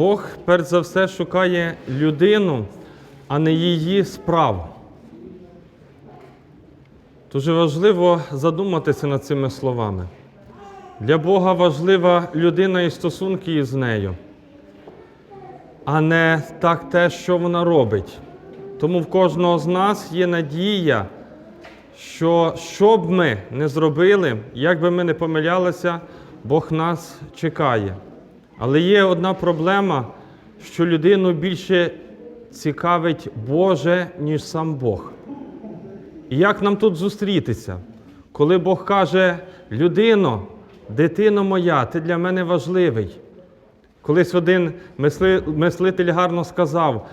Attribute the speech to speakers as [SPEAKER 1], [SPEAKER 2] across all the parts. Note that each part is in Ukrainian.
[SPEAKER 1] Бог перш за все шукає людину, а не її справу. Дуже важливо задуматися над цими словами. Для Бога важлива людина і стосунки із нею, а не так те, що вона робить. Тому в кожного з нас є надія, що що б ми не зробили, як би ми не помилялися, Бог нас чекає. Але є одна проблема, що людину більше цікавить Боже, ніж сам Бог. І як нам тут зустрітися, коли Бог каже: людино, дитино моя, ти для мене важливий. Колись один мисли, мислитель гарно сказав: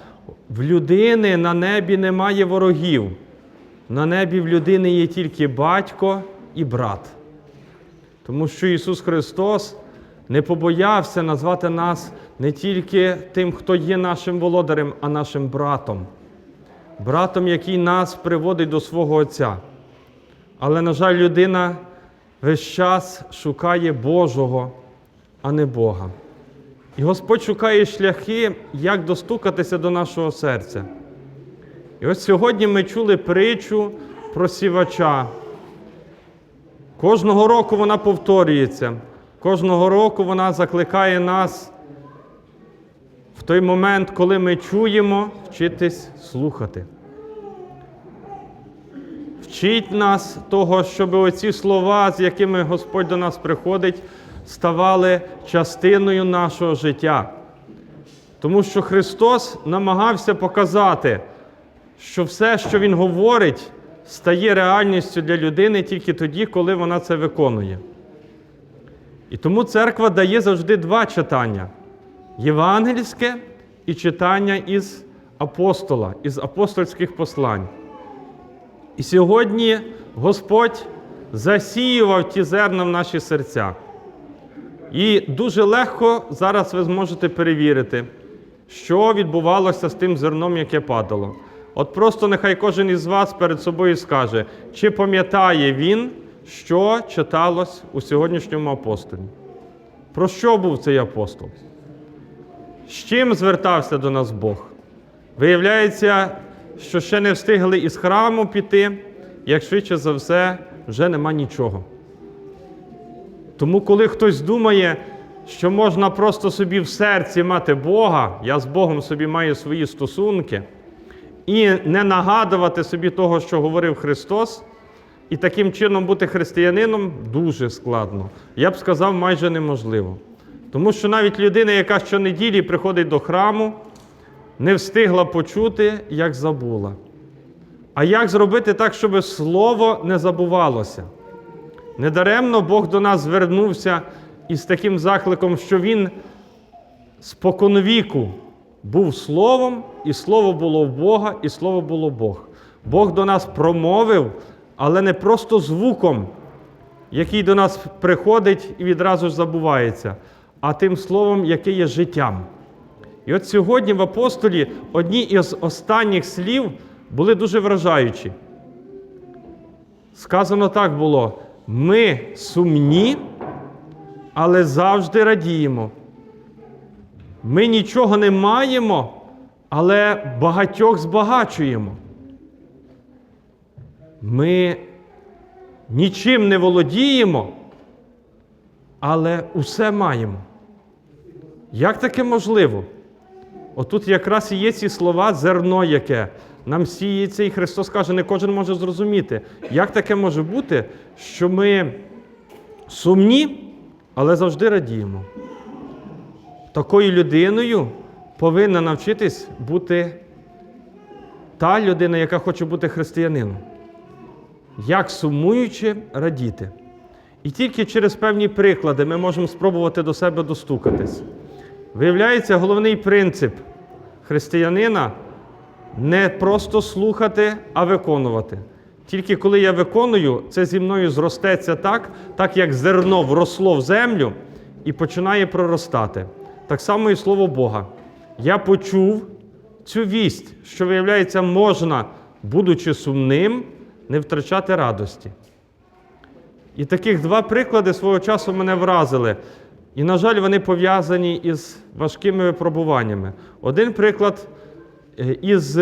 [SPEAKER 1] в людини на небі немає ворогів, на небі в людини є тільки батько і брат. Тому що Ісус Христос не побоявся назвати нас не тільки тим, хто є нашим володарем, а нашим братом, братом, який нас приводить до свого Отця. Але, на жаль, людина весь час шукає Божого, а не Бога. І Господь шукає шляхи, як достукатися до нашого серця. І ось сьогодні ми чули притчу про сівача. Кожного року вона повторюється. Кожного року вона закликає нас в той момент, коли ми чуємо, вчитись слухати. Вчить нас того, щоб оці слова, з якими Господь до нас приходить, ставали частиною нашого життя. Тому що Христос намагався показати, що все, що Він говорить, стає реальністю для людини тільки тоді, коли вона це виконує. І тому церква дає завжди два читання: євангельське і читання із апостола, із апостольських послань. І сьогодні Господь засіював ті зерна в наші серця. І дуже легко зараз ви зможете перевірити, що відбувалося з тим зерном, яке падало. От просто нехай кожен із вас перед собою скаже, чи пам'ятає він, що читалось у сьогоднішньому апостолі. Про що був цей апостол? З чим звертався до нас Бог? Виявляється, що ще не встигли із храму піти, як швидше за все, вже нема нічого. Тому, коли хтось думає, що можна просто собі в серці мати Бога, я з Богом собі маю свої стосунки, і не нагадувати собі того, що говорив Христос, і таким чином бути християнином дуже складно. Я б сказав, майже неможливо. Тому що навіть людина, яка щонеділі приходить до храму, не встигла почути, як забула. А як зробити так, щоб слово не забувалося? Недаремно Бог до нас звернувся із таким закликом, що Він споконвіку був Словом, і Слово було в Бога, і Слово було Бог. Бог до нас промовив, але не просто звуком, який до нас приходить і відразу ж забувається, а тим словом, яке є життям. І от сьогодні в апостолі одні із останніх слів були дуже вражаючі. Сказано так було: ми сумні, але завжди радіємо. Ми нічого не маємо, але багатьох збагачуємо. Ми нічим не володіємо, але усе маємо. Як таке можливо? Отут якраз і є ці слова зерно яке. Нам сіється, і Христос каже, не кожен може зрозуміти, як таке може бути, що ми сумні, але завжди радіємо. Такою людиною повинна навчитись бути та людина, яка хоче бути християнином. Як сумуючи, радіти. І тільки через певні приклади ми можемо спробувати до себе достукатись. Виявляється, головний принцип християнина не просто слухати, а виконувати. Тільки коли я виконую, це зі мною зростеться так, так як зерно вросло в землю і починає проростати. Так само і слово Бога. Я почув цю вість, що, виявляється, можна, будучи сумним, не втрачати радості. І таких два приклади свого часу мене вразили. І, на жаль, вони пов'язані із важкими випробуваннями. Один приклад е, із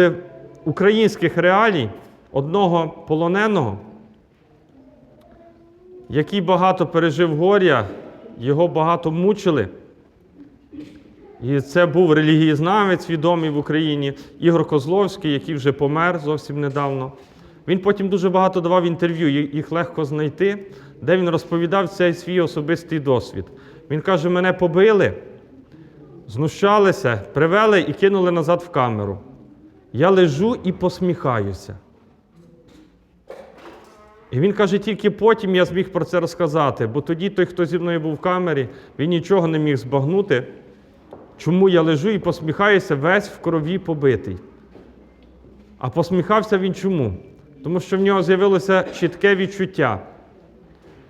[SPEAKER 1] українських реалій одного полоненого, який багато пережив горя, його багато мучили. І це був релігієзнавець відомий в Україні Ігор Козловський, який вже помер зовсім недавно. Він потім дуже багато давав інтерв'ю, їх легко знайти, де він розповідав цей свій особистий досвід. Він каже: мене побили, знущалися, привели і кинули назад в камеру. Я лежу і посміхаюся. І він каже, тільки потім я зміг про це розказати, бо тоді той, хто зі мною був в камері, він нічого не міг збагнути, чому я лежу і посміхаюся весь в крові побитий. А посміхався він чому? Тому що в нього з'явилося чітке відчуття,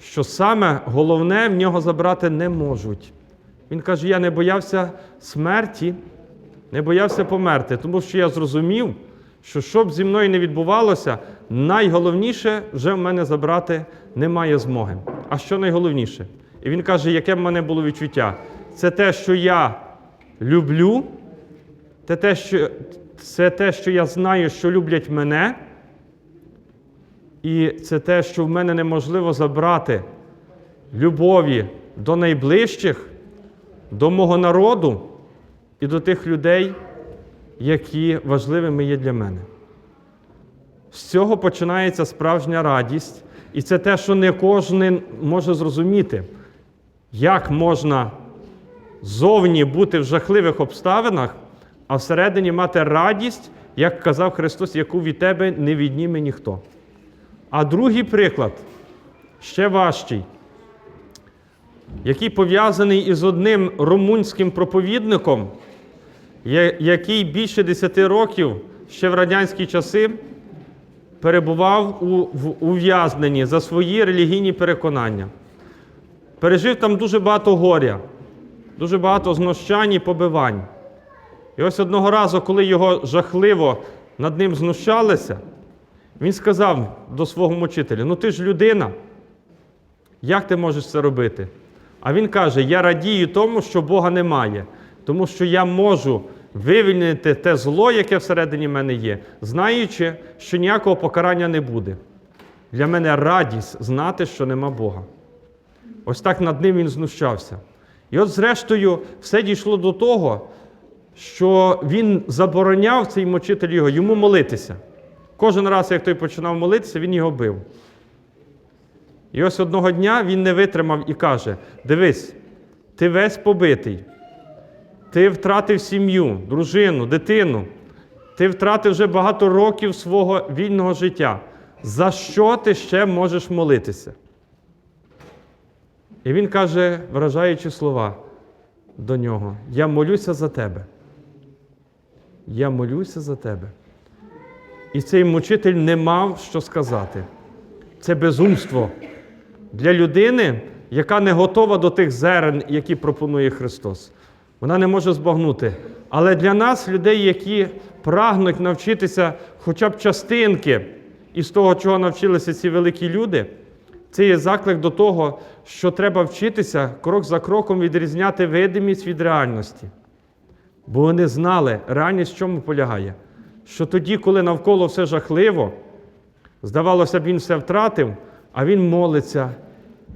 [SPEAKER 1] що саме головне в нього забрати не можуть. Він каже: я не боявся смерті, не боявся померти, тому що я зрозумів, що що б зі мною не відбувалося, найголовніше вже в мене забрати немає змоги. А що найголовніше? І він каже, яке в мене було відчуття? Це те, що я люблю, це те, що, це те, що я знаю, що люблять мене, і це те, що в мене неможливо забрати любові до найближчих, до мого народу і до тих людей, які важливими є для мене. З цього починається справжня радість, і це те, що не кожен може зрозуміти, як можна зовні бути в жахливих обставинах, а всередині мати радість, як казав Христос, яку від тебе не відніме ніхто. А другий приклад ще важчий, який пов'язаний із одним румунським проповідником, який більше 10 років ще в радянські часи перебував у ув'язненні за свої релігійні переконання. Пережив там дуже багато горя, дуже багато знущань і побивань. І ось одного разу, коли його жахливо над ним знущалися, він сказав до свого мучителя: Ну ти ж людина, як ти можеш це робити? А він каже: Я радію тому, що Бога немає, тому що я можу вивільнити те зло, яке всередині мене є, знаючи, що ніякого покарання не буде. Для мене радість знати, що нема Бога. Ось так над ним він знущався. І от, зрештою, все дійшло до того, що він забороняв цей мочитель його йому молитися. Кожен раз, як той починав молитися, він його бив. І ось одного дня він не витримав і каже: Дивись, ти весь побитий, ти втратив сім'ю, дружину, дитину, ти втратив вже багато років свого вільного життя. За що ти ще можеш молитися? І він каже, вражаючи слова до нього: Я молюся за тебе. Я молюся за тебе. І цей мучитель не мав що сказати. Це безумство для людини, яка не готова до тих зерен, які пропонує Христос. Вона не може збагнути. Але для нас, людей, які прагнуть навчитися хоча б частинки із того, чого навчилися ці великі люди, це є заклик до того, що треба вчитися крок за кроком відрізняти видимість від реальності. Бо вони знали, реальність в чому полягає. Що тоді, коли навколо все жахливо, здавалося б, він все втратив, а він молиться,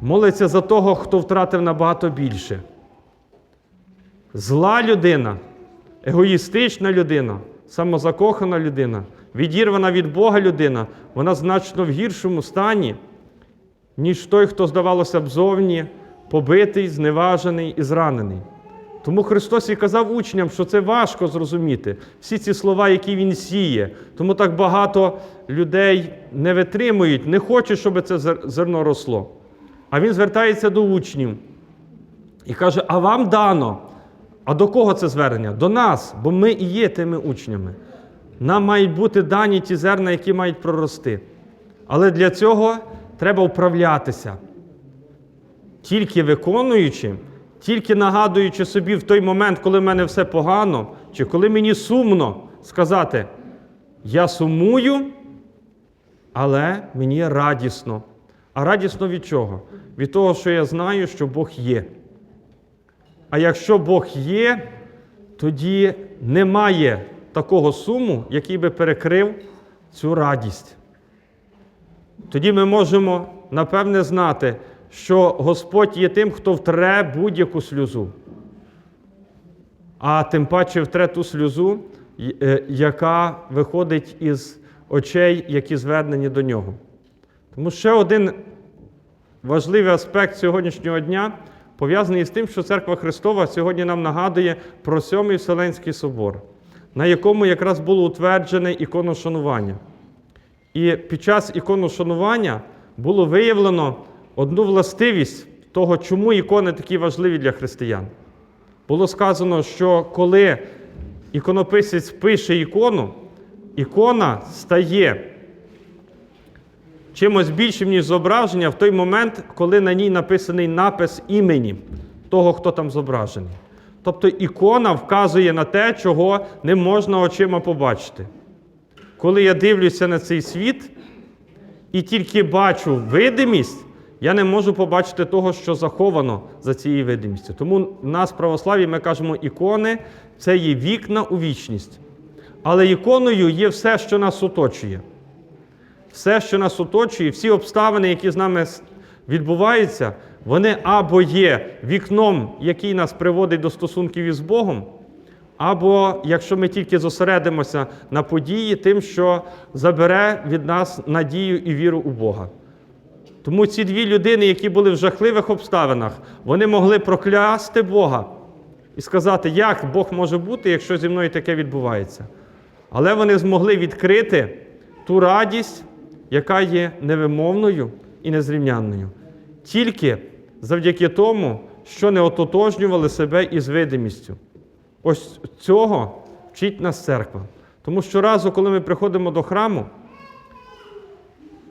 [SPEAKER 1] молиться за того, хто втратив набагато більше. Зла людина, егоїстична людина, самозакохана людина, відірвана від Бога людина, вона значно в гіршому стані, ніж той, хто, здавалося б, зовні побитий, зневажений і зранений. Тому Христос і казав учням, що це важко зрозуміти. Всі ці слова, які Він сіє. Тому так багато людей не витримують, не хочуть, щоб це зерно росло. А він звертається до учнів і каже: А вам дано. А до кого це звернення? До нас, бо ми і є тими учнями. Нам мають бути дані ті зерна, які мають прорости. Але для цього треба вправлятися. Тільки виконуючи, тільки нагадуючи собі в той момент, коли в мене все погано, чи коли мені сумно сказати, я сумую, але мені радісно. А радісно від чого? Від того, що я знаю, що Бог є. А якщо Бог є, тоді немає такого суму, який би перекрив цю радість. Тоді ми можемо напевне знати, що Господь є тим, хто втре будь-яку сльозу. А тим паче втре ту сльозу, е, яка виходить із очей, які звернені до нього. Тому ще один важливий аспект сьогоднішнього дня пов'язаний з тим, що Церква Христова сьогодні нам нагадує про Сьомий Вселенський собор, на якому якраз було утверджене іконошанування. І під час іконошанування було виявлено одну властивість того, чому ікони такі важливі для християн. Було сказано, що коли іконописець пише ікону, ікона стає чимось більшим, ніж зображення в той момент, коли на ній написаний напис імені того, хто там зображений. Тобто ікона вказує на те, чого не можна очима побачити. Коли я дивлюся на цей світ і тільки бачу видимість, я не можу побачити того, що заховано за цією видимістю. Тому в нас в ми кажемо, ікони це є вікна у вічність. Але іконою є все, що нас оточує. Все, що нас оточує, всі обставини, які з нами відбуваються, вони або є вікном, який нас приводить до стосунків із Богом, або якщо ми тільки зосередимося на події, тим, що забере від нас надію і віру у Бога. Тому ці дві людини, які були в жахливих обставинах, вони могли проклясти Бога і сказати, як Бог може бути, якщо зі мною таке відбувається. Але вони змогли відкрити ту радість, яка є невимовною і незрівнянною. Тільки завдяки тому, що не ототожнювали себе із видимістю. Ось цього вчить нас церква. Тому що разу, коли ми приходимо до храму,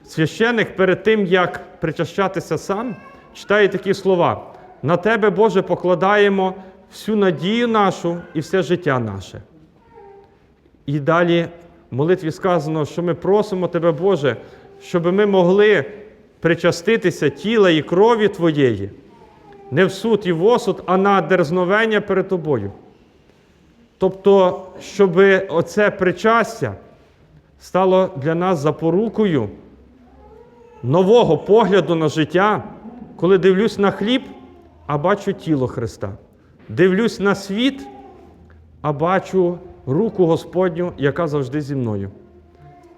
[SPEAKER 1] священик перед тим, як причащатися сам, читає такі слова: на тебе, Боже, покладаємо всю надію нашу і все життя наше. І далі в молитві сказано, що ми просимо Тебе, Боже, щоб ми могли причаститися тіла і крові Твоєї, не в суд і в осуд, а на дерзновення перед Тобою. Тобто, щоб оце причастя стало для нас запорукою нового погляду на життя, коли дивлюсь на хліб, а бачу тіло Христа. Дивлюсь на світ, а бачу руку Господню, яка завжди зі мною.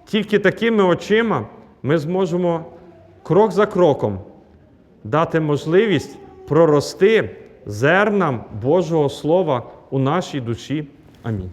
[SPEAKER 1] Тільки такими очима ми зможемо крок за кроком дати можливість прорости зернам Божого Слова у нашій душі. Амінь.